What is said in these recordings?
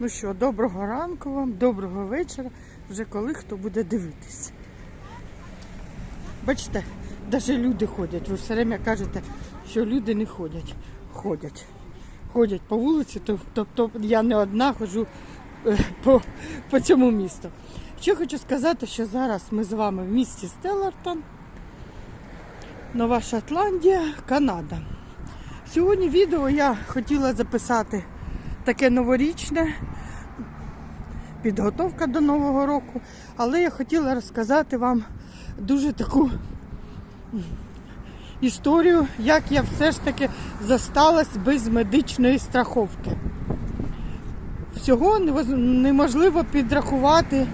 Ну що, доброго ранку вам, доброго вечора, вже коли хто буде дивитись. Бачите, навіть люди ходять. Ви все время кажете, що люди не ходять. Ходять. Ходять по вулиці, то- тобто я не одна ходжу е, по, по цьому місту. Ще хочу сказати, що зараз ми з вами в місті Стеллартон, Нова Шотландія, Канада. Сьогодні відео я хотіла записати таке новорічне, підготовка до Нового року, але я хотіла розказати вам дуже таку історію, як я все ж таки зосталась без медичної страховки. Всього неможливо підрахувати.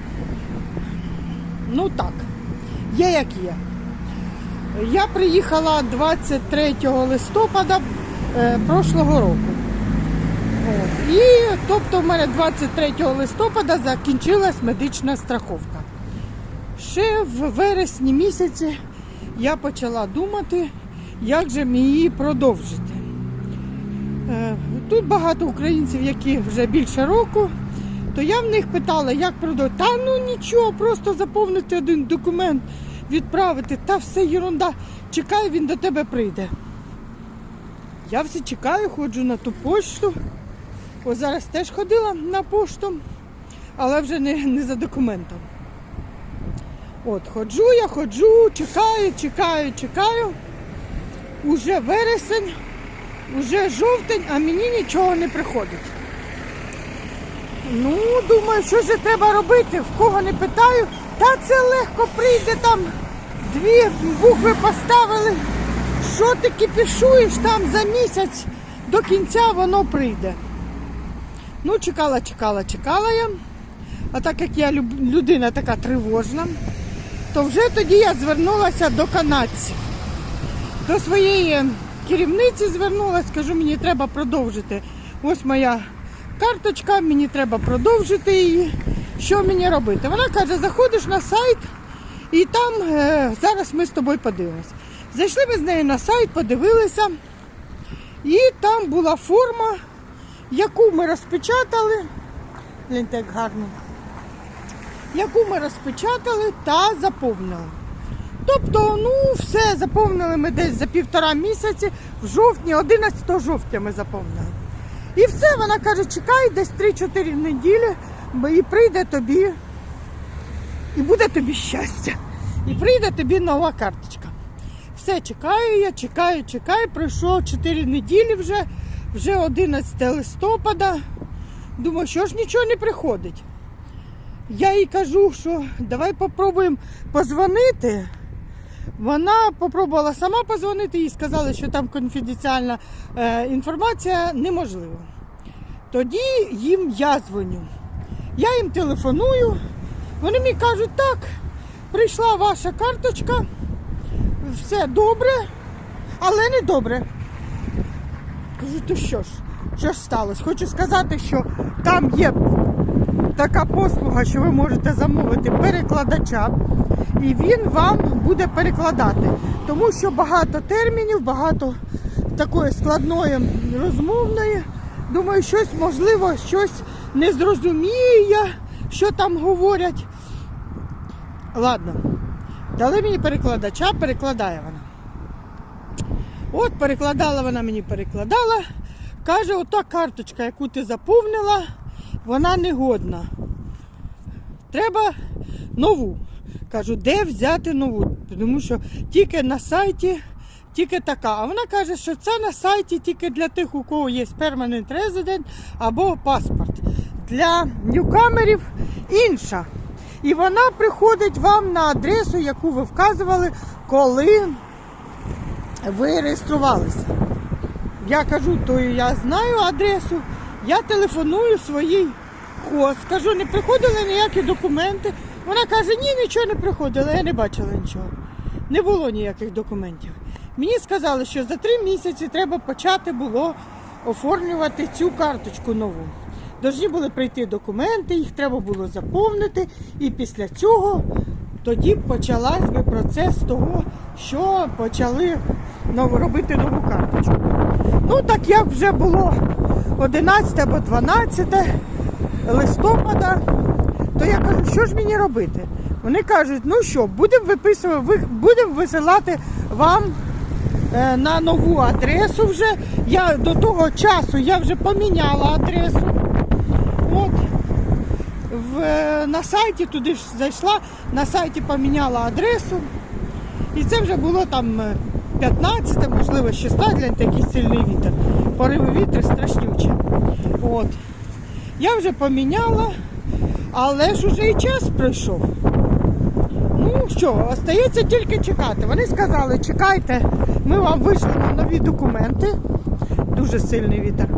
Ну так, є як є. Я приїхала 23 листопада е, прошлого року. І тобто в мене 23 листопада закінчилась медична страховка. Ще в вересні місяці я почала думати, як же мені її продовжити. Е, Тут багато українців, які вже більше року, то я в них питала, як продовжити. Та ну нічого, просто заповнити один документ, відправити, та все ерунда. Чекай, він до тебе прийде. Я все чекаю, ходжу на ту пошту. Ось зараз теж ходила на пошту, але вже не, не за документом. От, ходжу я, ходжу, чекаю, чекаю, чекаю. Уже вересень, уже жовтень, а мені нічого не приходить. Ну, думаю, що ж треба робити, в кого не питаю, та це легко прийде там. Дві букви поставили. Що ти кипішуєш там за місяць до кінця воно прийде. Ну, чекала, чекала, чекала я. А так як я людина така тривожна, то вже тоді я звернулася до канадців. До своєї керівниці звернулася, кажу, мені треба продовжити. Ось моя карточка, мені треба продовжити її. Що мені робити? Вона каже, заходиш на сайт і там е, зараз ми з тобою подивимось. Зайшли ми з нею на сайт, подивилися, і там була форма, яку ми розпечатали. Гляньте, як гарно. Яку ми розпечатали та заповнили. Тобто, ну, все заповнили ми десь за півтора місяці, в жовтні, 11 жовтня ми заповнили. І все, вона каже, чекай десь 3-4 неділі, і прийде тобі, і буде тобі щастя. І прийде тобі нова карточка. Все, чекаю я, чекаю, чекаю. Пройшло 4 неділі вже, вже 11 листопада. Думаю, що ж нічого не приходить. Я їй кажу, що давай попробуємо позвонити. Вона попробувала сама позвонити, їй сказали, що там конфіденціальна е, інформація неможлива. Тоді їм я дзвоню. Я їм телефоную, вони мені кажуть, так, прийшла ваша карточка, все добре, але не добре. Кажу, то що ж, що ж сталося? Хочу сказати, що там є така послуга, що ви можете замовити перекладача, і він вам буде перекладати. Тому що багато термінів, багато такої складної розмовної. Думаю, щось можливо, щось не зрозумію я, що там говорять. Ладно, дали мені перекладача, перекладає вона. От перекладала вона мені перекладала. Каже, ота карточка, яку ти заповнила, вона негодна. Треба нову. Кажу, де взяти нову? Тому що тільки на сайті, тільки така. А вона каже, що це на сайті тільки для тих, у кого є permanent resident або паспорт. Для ньюкамерів інша. І вона приходить вам на адресу, яку ви вказували, коли ви реєструвалися. Я кажу, то я знаю адресу, я телефоную своїй хост, кажу, не приходили ніякі документи. Вона каже, ні, нічого не приходило, я не бачила нічого. Не було ніяких документів. Мені сказали, що за три місяці треба почати було оформлювати цю карточку нову. Должні були прийти документи, їх треба було заповнити, і після цього тоді почалась би процес того, що почали нову, робити нову карточку. Ну, так як вже було 11 або 12, листопада, то я кажу, що ж мені робити? Вони кажуть, ну що, будемо виписувати, будемо висилати вам е, на нову адресу вже. Я до того часу я вже поміняла адресу. От. В, е, на сайті туди ж зайшла, на сайті поміняла адресу. І це вже було там е, 15, можливо, 16, гляньте, який сильний вітер. Пориви вітру страшнючі. От. Я вже поміняла, але ж уже і час пройшов. Ну що, остається тільки чекати. Вони сказали, чекайте, ми вам вишлемо нові документи. Дуже сильний вітер.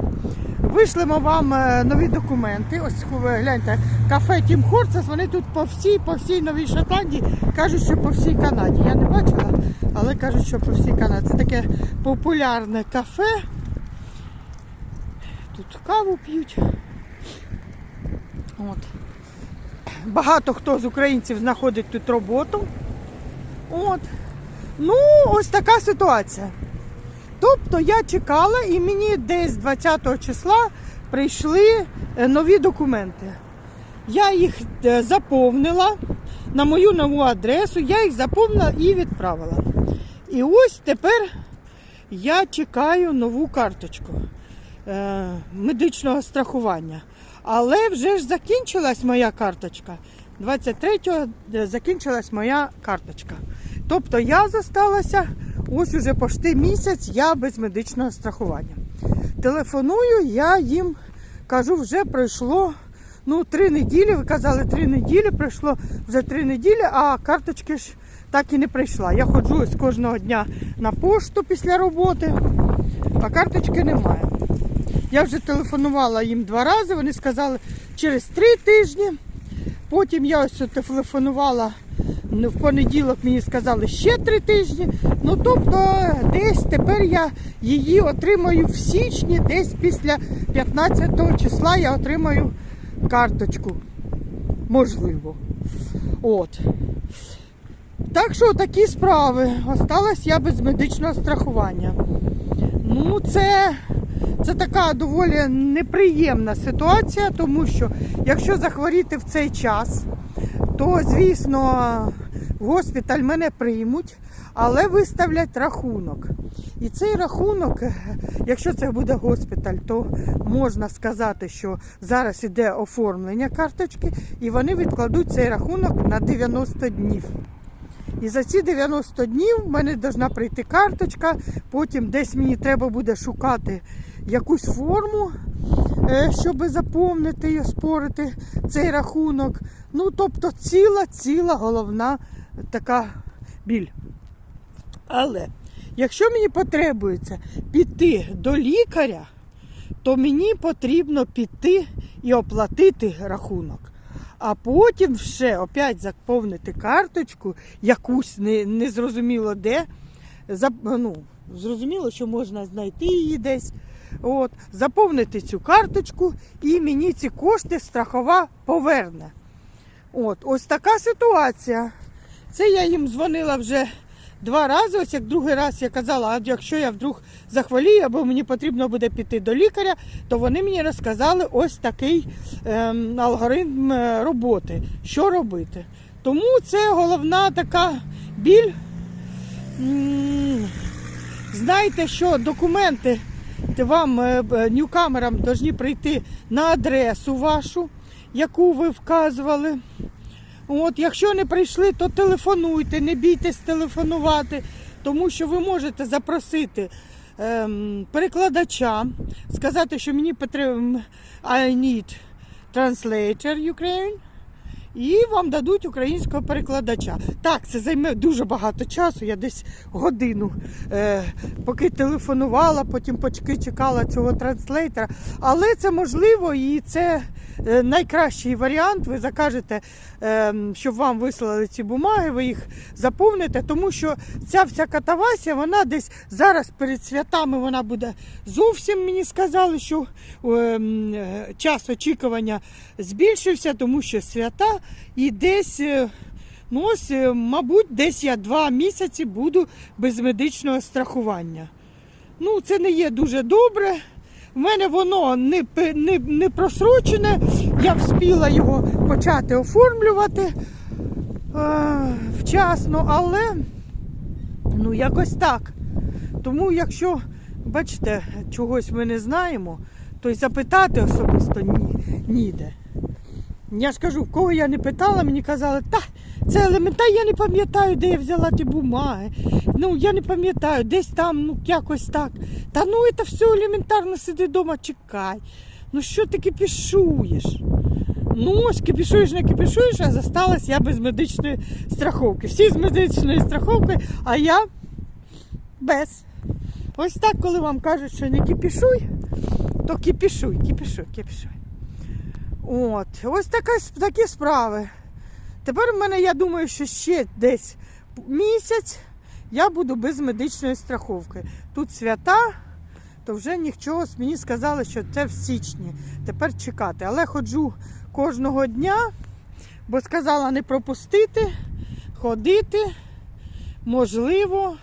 Вишлемо вам е, нові документи. Ось гляньте, кафе Тім Хорцес, вони тут по всій, по всій Новій Шотландії кажуть, що по всій Канаді. Я не бачила, але кажуть, що по всій Канаді. Це таке популярне кафе. Тут каву п'ють. От. Багато хто з українців знаходить тут роботу. От. Ну, ось така ситуація. Тобто я чекала і мені десь 20 числа прийшли е, нові документи. Я їх е, заповнила на мою нову адресу, я їх заповнила і відправила. І ось тепер я чекаю нову карточку е, медичного страхування. Але вже ж закінчилась моя карточка. 23-го е, закінчилась моя карточка. Тобто я зосталася ось уже почти місяць я без медичного страхування. Телефоную, я їм кажу, вже пройшло ну, три неділі. Ви казали, три неділі, пройшло вже три неділі, а карточки ж так і не прийшла. Я ходжу ось кожного дня на пошту після роботи, а карточки немає. Я вже телефонувала їм два рази, вони сказали через три тижні. Потім я ось телефонувала ну, в понеділок, мені сказали ще три тижні. Ну тобто десь тепер я її отримаю в січні, десь після 15 числа я отримаю карточку. Можливо. От. Так що такі справи. Осталась я без медичного страхування. Ну, це, це така доволі неприємна ситуація, тому що якщо захворіти в цей час, то, звісно, в госпіталь мене приймуть, але виставлять рахунок. І цей рахунок, якщо це буде госпіталь, то можна сказати, що зараз іде оформлення карточки, і вони відкладуть цей рахунок на 90 днів. І за ці 90 днів в мене повинна прийти карточка, потім десь мені треба буде шукати якусь форму, е, щоб заповнити і оспорити цей рахунок. Ну, тобто ціла, ціла головна така біль. Але якщо мені потребується піти до лікаря, то мені потрібно піти і оплатити рахунок. А потім ще опять заповнити карточку, якусь не, не зрозуміло де. За, ну, зрозуміло, що можна знайти її десь. От, заповнити цю карточку і мені ці кошти страхова поверне. От, ось така ситуація. Це я їм дзвонила вже два рази. Ось як другий раз я казала, а якщо я вдруг захворію, або мені потрібно буде піти до лікаря, то вони мені розказали ось такий ем, алгоритм е, роботи, що робити. Тому це головна така біль. М, Знаєте, що документи вам е, ньюкамерам повинні прийти на адресу вашу, яку ви вказували. От, якщо не прийшли, то телефонуйте, не бійтесь телефонувати, тому що ви можете запросити ем, перекладача, сказати, що мені потрібно I need translator Ukraine. І вам дадуть українського перекладача. Так, це займе дуже багато часу. Я десь годину, е, поки телефонувала, потім почки чекала цього транслейтера. Але це можливо і це е, найкращий варіант. Ви закажете, е, щоб вам вислали ці бумаги, ви їх заповните, тому що ця вся катавасія, вона десь зараз перед святами вона буде зовсім мені сказали, що е, е, час очікування збільшився, тому що свята і десь. е, Ну ось, е, мабуть, десь я два місяці буду без медичного страхування. Ну, це не є дуже добре, У мене воно не, не, не просрочене, я вспіла його почати оформлювати е, вчасно, але ну якось так. Тому якщо, бачите, чогось ми не знаємо, то й запитати особисто ні, ніде. Я ж кажу, в кого я не питала, мені казали, та це елементарно, я не пам'ятаю, де я взяла ті бумаги. Ну, я не пам'ятаю, десь там, ну якось так. Та ну це все елементарно сиди вдома, чекай. Ну що ти кипішуєш? Ну ось кипішуєш, не кипішуєш, а зосталась я без медичної страховки. Всі з медичною страховкою, а я без. Ось так, коли вам кажуть, що не кипішуй, то кипішуй, кипішуй, кипішуй. От, ось така, такі справи. Тепер в мене, я думаю, що ще десь місяць я буду без медичної страховки. Тут свята, то вже нічого. Мені сказали, що це в січні. Тепер чекати. Але ходжу кожного дня, бо сказала не пропустити, ходити. Можливо,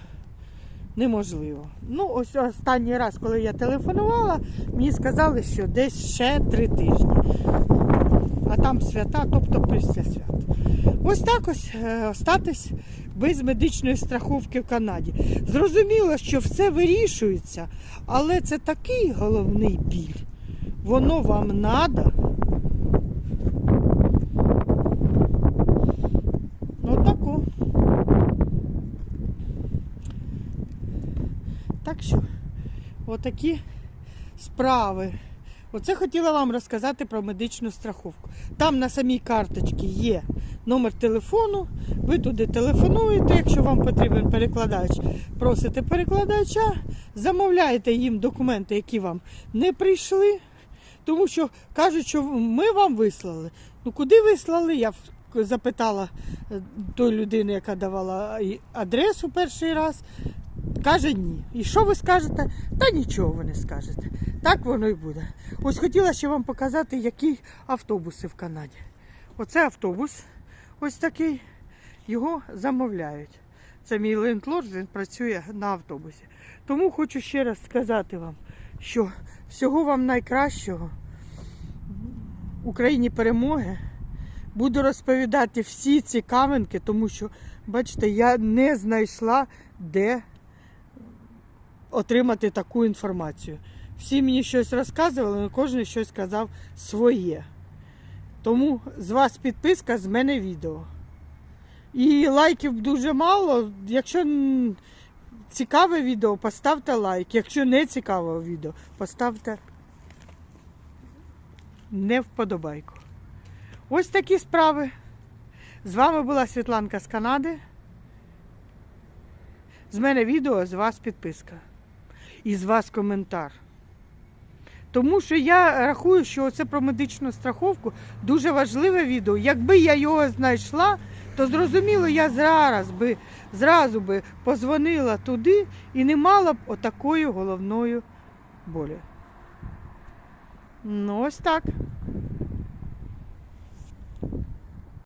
неможливо. Ну, ось останній раз, коли я телефонувала, мені сказали, що десь ще три тижні. А там свята, тобто після свят. Ось так ось е, остатись без медичної страховки в Канаді. Зрозуміло, що все вирішується, але це такий головний біль. Воно вам надо. Ну тако. Так що, отакі справи. Оце хотіла вам розказати про медичну страховку. Там на самій карточці є номер телефону. Ви туди телефонуєте, якщо вам потрібен перекладач, просите перекладача, замовляєте їм документи, які вам не прийшли. Тому що кажуть, що ми вам вислали. Ну куди вислали? Я запитала е, той людини, яка давала адресу перший раз. Каже ні. І що ви скажете? Та нічого ви не скажете. Так воно і буде. Ось хотіла ще вам показати, які автобуси в Канаді. Оце автобус, ось такий. Його замовляють. Це мій лендлорд, він працює на автобусі. Тому хочу ще раз сказати вам, що всього вам найкращого. Україні перемоги. Буду розповідати всі ці каменки, тому що, бачите, я не знайшла, де отримати таку інформацію. Всі мені щось розказували, але кожен щось казав своє. Тому з вас підписка, з мене відео. І лайків дуже мало. Якщо цікаве відео, поставте лайк. Якщо не цікаве відео, поставте не вподобайку. Ось такі справи. З вами була Світланка з Канади. З мене відео, з вас підписка. І з вас коментар. Тому що я рахую, що це про медичну страховку дуже важливе відео. Якби я його знайшла, то зрозуміло, я зараз би зразу би позвонила туди і не мала б отакої головної болі. Ну, ось так.